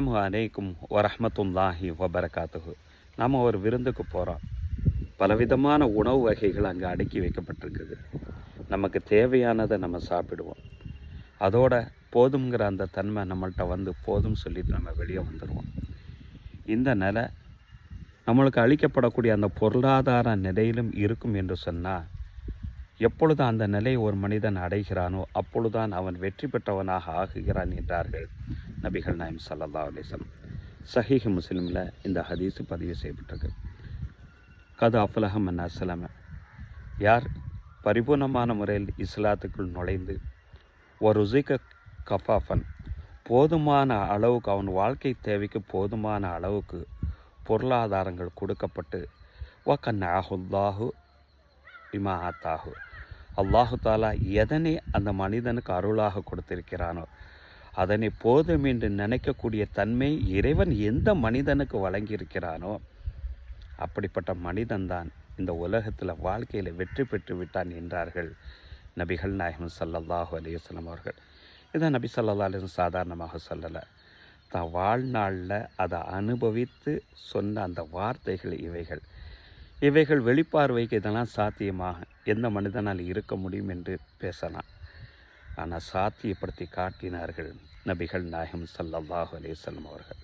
அஸ்ஸலாமு அலைக்கும் வரஹ்மத்துல்லாஹி வபரகாத்துகு நாம் ஒரு விருந்துக்கு போகிறோம் பலவிதமான உணவு வகைகள் அங்கே அடுக்கி வைக்கப்பட்டிருக்குது. நமக்கு தேவையானதை நம்ம சாப்பிடுவோம். அதோட போதுங்கிற அந்த தன்மை நம்மள்ட்ட வந்து போதும் சொல்லிட்டு நம்ம வெளியே வந்துடுவோம் இந்த நிலை நம்மளுக்கு அளிக்கப்படக்கூடிய அந்த பொருளாதார நிலையிலும் இருக்கும் என்று சொன்னால் எப்பொழுது அந்த நிலையை ஒரு மனிதன் அடைகிறானோ அப்பொழுதுதான் அவன் வெற்றி பெற்றவனாக ஆகுகிறான் என்றார்கள். நபிகள் நாயம் சல்லா அலிசம் சஹீஹ் முஸ்லீமில் இந்த ஹதீஸ் பதிவு செய்யப்பட்டிருக்கு. கது அஃபலகம் அன் அஸ்லம. யார் பரிபூர்ணமான முறையில் இஸ்லாத்துக்குள் நுழைந்து ஒரு ருசிக கஃபாஃபன் போதுமான அளவுக்கு அவன் வாழ்க்கை தேவைக்கு போதுமான அளவுக்கு பொருளாதாரங்கள் கொடுக்கப்பட்டு வக்கன் ஆஹுல்லாஹு இமா ஆத்தாஹு அல்லாஹு தாலா எதனை அந்த மனிதனுக்கு அருளாக கொடுத்திருக்கிறானோ அதனை போதும் என்று நினைக்கக்கூடிய தன்மை இறைவன் எந்த மனிதனுக்கு வழங்கியிருக்கிறானோ அப்படிப்பட்ட மனிதன்தான் இந்த உலகத்தில் வாழ்க்கையில் வெற்றி பெற்று விட்டான் என்றார்கள் நபிகள் நாயகம் சல்லல்லாஹு அலையுஸ்லாம் அவர்கள். இதை நபி சல்லா அலிஸ்லம் சாதாரணமாக சொல்லலை. தான் வாழ்நாளில் அதை அனுபவித்து சொன்ன அந்த வார்த்தைகள் இவைகள். இவைகள் வெளிப்பார்வைக்கு இதெல்லாம் சாத்தியமாக எந்த மனிதனால் இருக்க முடியும் என்று பேசலாம். ஆனால் சாத்தியப்படுத்தி காட்டினார்கள் நபிகள் நாயகம் சல்லல்லாஹு அலையம் அவர்கள்.